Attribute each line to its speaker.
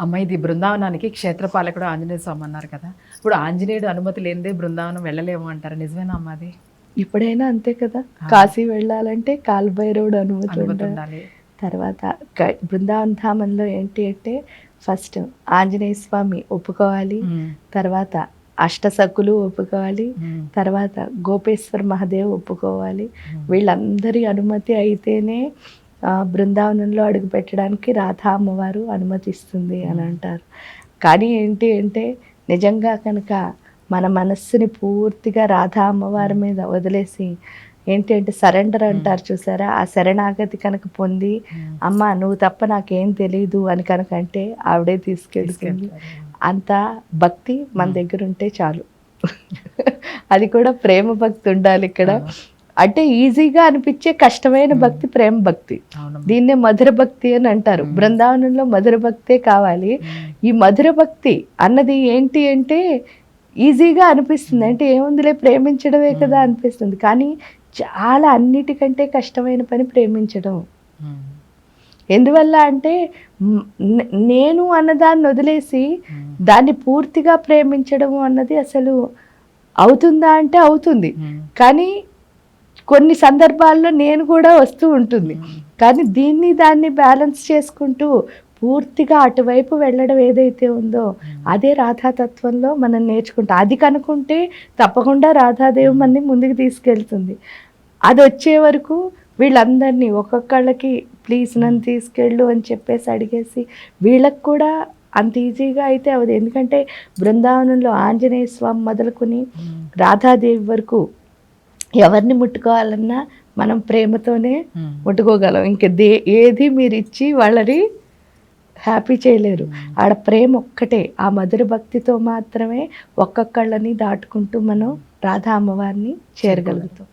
Speaker 1: అమ్మ ఇది బృందావనానికి క్షేత్రపాలకుడు ఆంజనేయ స్వామి అన్నారు కదా. ఇప్పుడు ఆంజనేయుడు అనుమతి లేనిదే బృందావనం వెళ్ళలేము అంటారు. నిజమేనా అమ్మ అది?
Speaker 2: ఇప్పుడైనా అంతే కదా. కాశీ వెళ్ళాలంటే కాల్భైరవుడు అనుమతి ఉండాలి. తర్వాత బృందావన ధామంలో ఏంటి అంటే ఫస్ట్ ఆంజనేయ స్వామి ఒప్పుకోవాలి. తర్వాత అష్టసకులు ఒప్పుకోవాలి. తర్వాత గోపేశ్వర్ మహాదేవ్ ఒప్పుకోవాలి. వీళ్ళందరి అనుమతి అయితేనే బృందావనంలో అడుగు పెట్టడానికి రాధా అమ్మవారు అనుమతిస్తుంది అని అంటారు. కానీ ఏంటి అంటే నిజంగా కనుక మన మనస్సుని పూర్తిగా రాధా అమ్మవారి మీద వదిలేసి ఏంటి అంటే సరెండర్ అంటారు చూసారా? ఆ శరణాగతి కనుక పొంది. అమ్మ నువ్వు తప్ప నాకేం తెలియదు అని కనుక అంటే ఆవిడే తీసుకెళ్తుంది. అంత భక్తి మన దగ్గర ఉంటే చాలు. అది కూడా ప్రేమ భక్తి ఉండాలి ఇక్కడ. అంటే ఈజీగా అనిపించే కష్టమైన భక్తి ప్రేమ భక్తి. దీన్నే మధుర భక్తి అని అంటారు. బృందావనంలో మధుర భక్తే కావాలి. ఈ మధుర భక్తి అన్నది ఏంటి అంటే ఈజీగా అనిపిస్తుంది. అంటే ఏముందిలే ప్రేమించడమే కదా అనిపిస్తుంది. కానీ చాలా అన్నిటికంటే కష్టమైన పని ప్రేమించడం. ఎందువల్ల అంటే నేను అన్నదాన్ని వదిలేసి దాన్ని పూర్తిగా ప్రేమించడం అన్నది అసలు అవుతుందా అంటే అవుతుంది. కానీ కొన్ని సందర్భాల్లో నేను కూడా వస్తూ ఉంటుంది. కానీ దీన్ని దాన్ని బ్యాలెన్స్ చేసుకుంటూ పూర్తిగా అటువైపు వెళ్ళడం ఏదైతే ఉందో అదే రాధాతత్వంలో మనం నేర్చుకుంటాం. అది కనుకుంటే తప్పకుండా రాధాదేవి మనని ముందుకు తీసుకెళ్తుంది. అది వచ్చే వరకు వీళ్ళందరినీ ఒక్కొక్కళ్ళకి ప్లీజ్ నన్ను తీసుకెళ్ళు అని చెప్పేసి అడిగేసి వీళ్ళకి కూడా అంత ఈజీగా అయితే అవదు ఎందుకంటే బృందావనంలో ఆంజనేయ స్వామి మొదలుకొని రాధాదేవి వరకు ఎవరిని ముట్టుకోవాలన్నా మనం ప్రేమతోనే
Speaker 1: ఉమ్.
Speaker 2: ముట్టుకోగలం. ఇంక దే ఏది మీరు ఇచ్చి వాళ్ళని హ్యాపీ చేయలేరు. ఆడ ప్రేమ ఒక్కటే. ఆ మధుర భక్తితో మాత్రమే ఒక్కొక్కళ్ళని దాటుకుంటూ మనం రాధా అమ్మవారిని చేరగలుగుతాం.